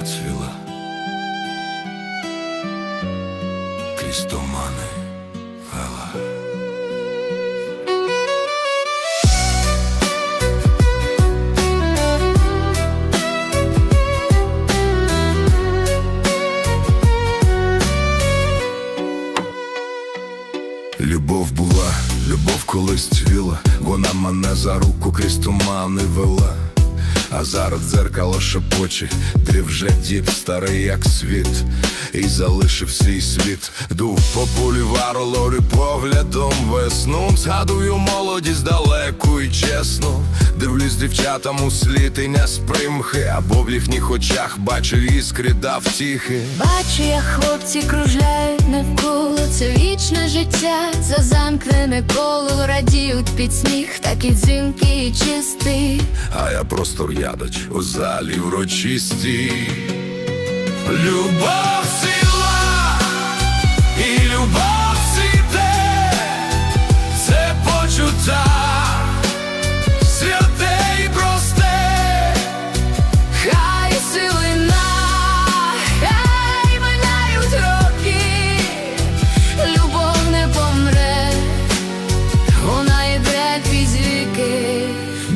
она цвела Крізь тумани Любов була, любов колись цвіла, вона мене за руку крізь тумани вела. А зараз дзеркало шепоче, ти вже дід старий, як світ, і залишив свій світ. Дув по бульвару, ловлю поглядом весну. Згадую молодість далеку і чесну. Дивлюсь дівчатам у слід і не спримхи, або в їхніх очах бачу іскри да втіхи. Бачу, як хлопці кружляють навколо це вічне життя, за замкнене коло радіють під сміх, такі дзвінки і я просто у залі врочисті. Любов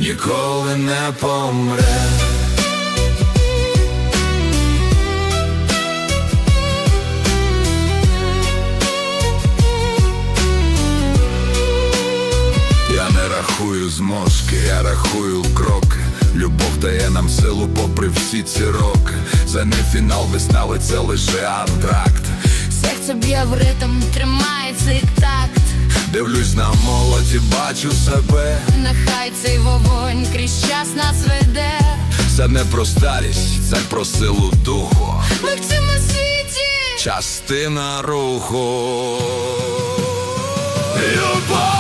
Ніколи не помре. Я не рахую зможки, я рахую кроки. Любов дає нам силу попри всі ці роки. Це не фінал весна, це лише антракт. Серце б'є в ритм, тримає такт. Дивлюсь на молоді, бачу себе. Нехай цей вогонь крізь час нас веде. Це не про старість, це про силу духу. Ми в цьому світі Частина руху. Любов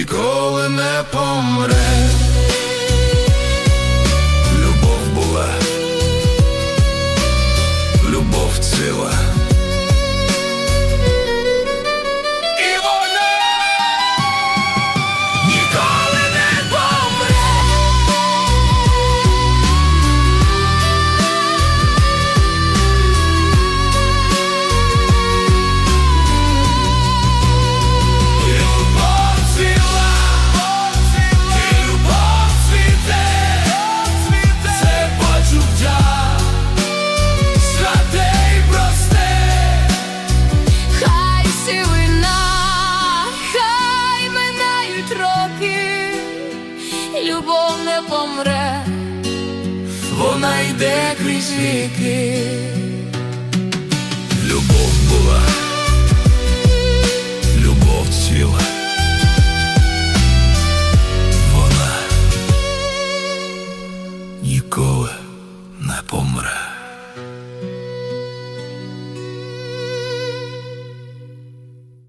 Ніколи не помре. йде крізь віки. Любов була, любов цвіла. Вона ніколи не помре.